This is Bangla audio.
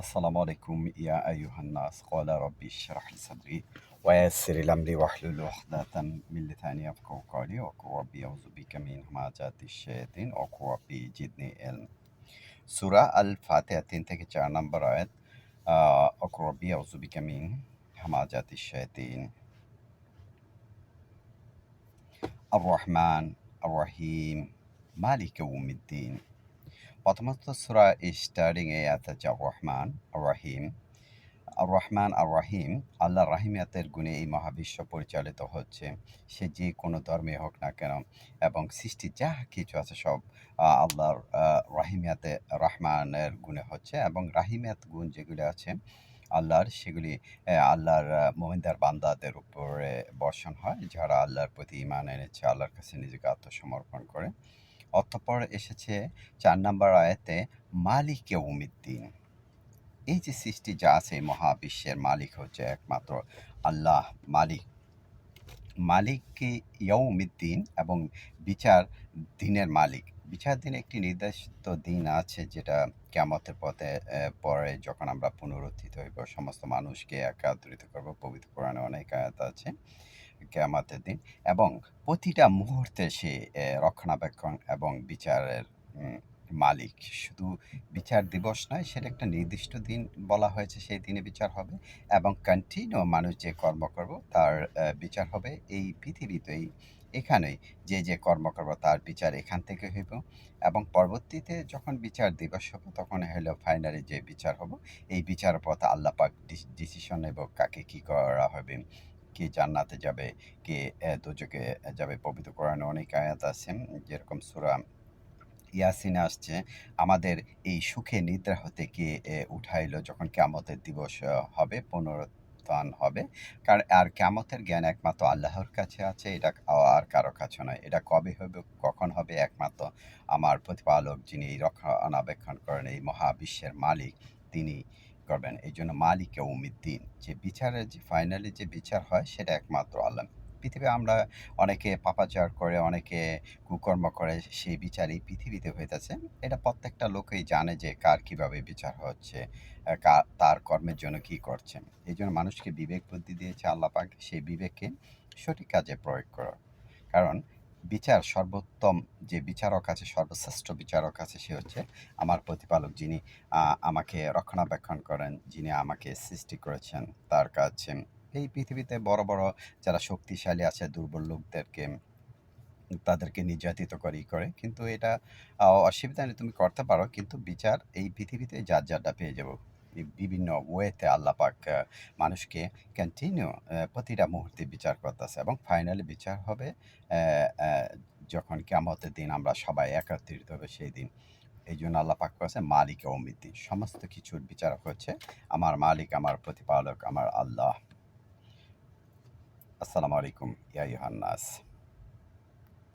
আসসালামু আলাইকুম ইয়া আইয়ুহান নাস ক্বালা রাব্বি ইশরাহ লি সাদরি ওয়া ইয়াসসির লি আমরি ওয়াহলুল উকদাতাম মিন লিসানি ইয়াফকাহু কওলি ওয়া কুর রাব্বি আউযু বিকা মিন হামাযাতিশ শায়াতিন ওয়া কুর রাব্বি জিদনি ইলম সূরা আল ফাতিহা 3 থেকে 4 নম্বর আয়াত ওয়া কুর রাব্বি আউযু বিকা মিন হামাযাতিশ শায়াতিন আর রহমান আর রহিম মালিক ইয়াউমিদ্দিন প্রথমত সুরা স্টার্টিং এ আছে যে রহমান রহিম আর রহমান আর রহিম আল্লাহ রাহিমিয়াতের গুণে এই মহাবিশ্ব পরিচালিত হচ্ছে। সে যে কোনো ধর্মে হোক না কেন এবং সৃষ্টি যা কিছু আছে সব আল্লাহর রাহিমিয়াতে রহমানের গুণে হচ্ছে এবং রাহিমিয়াত গুণ যেগুলি আছে আল্লাহর, সেগুলি আল্লাহর মোহিন্দার বান্দাদের উপরে বর্ষণ হয়, যারা আল্লাহর প্রতি ইমান এনেছে, আল্লাহর কাছে নিজেকে আত্মসমর্পণ করে। অতঃপর এসেছে চার নম্বর আয়াতে, মালিক উমিদ্দিন এই যে সৃষ্টি যা আছে মহাবিশ্বের মালিক হচ্ছে একমাত্র আল্লাহ মালিক। মালিক ইয়ৌমিদ্দিন এবং বিচার দিনের মালিক। বিচার দিন একটি নির্দেশিত দিন আছে যেটা কেমতের পথে পরে যখন আমরা পুনরুত্থিত হইব, সমস্ত মানুষকে একাত্রিত করব। পবিত্র কোরআনে অনেক আয়াত আছে। কেয়ামাতের দিন এবং প্রতিটা মুহূর্তে সে রক্ষণাবেক্ষণ এবং বিচারের মালিক। শুধু বিচার দিবস নয়, সেটা একটা নির্দিষ্ট দিন বলা হয়েছে, সেই দিনে বিচার হবে এবং কন্টিনিউ মানুষ যে কর্ম করব, তার বিচার হবে এই পৃথিবীতেই, এখানেই। যে যে কর্ম করব, তার বিচার এখান থেকে হইব এবং পরবর্তীতে যখন বিচার দিবস হবে, তখন হলো ফাইনালি যে বিচার হব, এই বিচার পথে আল্লাপাক ডিসিশন নেব কাকে কি করা হবে। কে জান্নাতে যাবে, কে দোজকে যাবে, পবিত্র কোরআনে অনেক আয়াত আছে, যেরকম সুরা ইয়াসিনে আসছে, আমাদের এই সুখে নিদ্রা হতে কে উঠাইল যখন কেমতের দিবস হবে, পুনরুত্থান হবে কারণ আর কেমতের জ্ঞান একমাত্র আল্লাহর কাছে আছে, এটা আর কারও কাছে নয়, এটা কবে হবে, কখন হবে একমাত্র আমার প্রতিপালক যিনি রক্ষণাবেক্ষণ করেন, এই মহাবিশ্বের মালিক, তিনি করবেন। এই জন্য মালিক উমিদ্দিন যে বিচারের যে ফাইনালি যে বিচার হয়, সেটা একমাত্র আল্লাহ। পৃথিবী আমরা অনেকে পাপাচার করে, অনেকে কুকর্ম করে, সেই বিচার এই পৃথিবীতে হইতেছে। এটা প্রত্যেকটা লোকেই জানে যে কার কীভাবে বিচার হচ্ছে তার কর্মের জন্য কি করছেন এই জন্য মানুষকে বিবেক বুদ্ধি দিয়েছে আল্লাহ পাক, সেই বিবেককে সঠিক কাজে প্রয়োগ করার কারণ বিচার সর্বোত্তম যে বিচারক আছে, সর্বশ্রেষ্ঠ বিচারক আছে, সে হচ্ছে আমার প্রতিপালক যিনি আমাকে রক্ষণাবেক্ষণ করেন, যিনি আমাকে সৃষ্টি করেছেন। তার কাছে এই পৃথিবীতে বড় বড় যারা শক্তিশালী আছে, দুর্বল লোকদেরকে তাদেরকে নির্যাতিত করে করে, কিন্তু এটা অসুবিধা নেই, তুমি করতে পারো, কিন্তু বিচার এই পৃথিবীতে যার যারটা পেয়ে যাব। বিভিন্ন ওয়েতে আল্লাপাক মানুষকে কন্টিনিউ প্রতিটা মুহূর্তে বিচার করতেছে এবং ফাইনালি বিচার হবে যখন কেমতের দিন আমরা সবাই একত্রিত হবে সেই দিন। এই জন্য আল্লাহ পাক করেছে মালিক অমিদ্দিন সমস্ত কিছুর বিচারক হচ্ছে আমার মালিক, আমার প্রতিপালক, আমার আল্লাহ। আসসালামু আলাইকুম ইয়াই